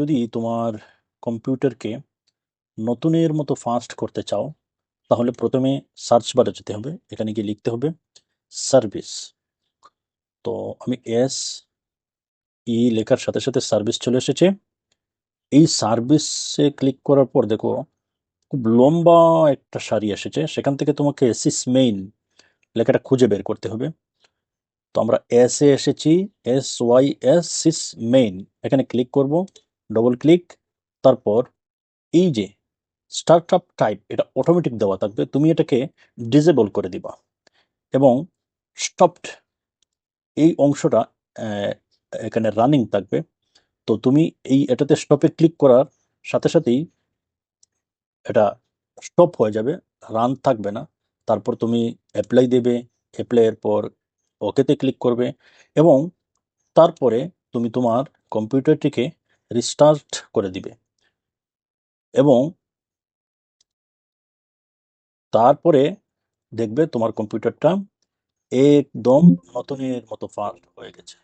যদি তোমার কম্পিউটারকে নতুনের মতো ফাস্ট করতে চাও, তাহলে প্রথমে সার্চ বারে যেতে হবে, এখানে গিয়ে লিখতে হবে সার্ভিস তো আমি এস ই লেখার সাথে সাথে সার্ভিস চলে এসেছে। এই সার্ভিসে ক্লিক করার পর দেখো, খুব লম্বা একটা সারি এসেছে, সেখান থেকে তোমাকে সিস মেইন লেখাটা খুঁজে বের করতে হবে। তো আমরা এস এ এসেছি S Y S cis main এখানে ক্লিক করব। ডবল ক্লিক তারপর এই যে স্টার্ট আপ টাইপ এটা অটোমেটিক দেওয়া থাকবে, তুমি এটাকে ডিজেবল করে দিবা। এবং স্টপড এই অংশটা এখানে রানিং থাকবে। তো তুমি এই এটাতে স্টপে ক্লিক করার সাথে সাথেই এটা স্টপ হয়ে যাবে রান থাকবে না। তারপর তুমি অ্যাপ্লাই দেবে অ্যাপ্লাইয়ের পর ওকেতে ক্লিক করবে। এবং তারপরে তুমি তোমার কম্পিউটারটিকে রিস্টার্ট করে দিবে। এবং তারপরে দেখবে তোমার কম্পিউটারটা একদম নতুনের মতো ফাস্ট হয়ে গেছে।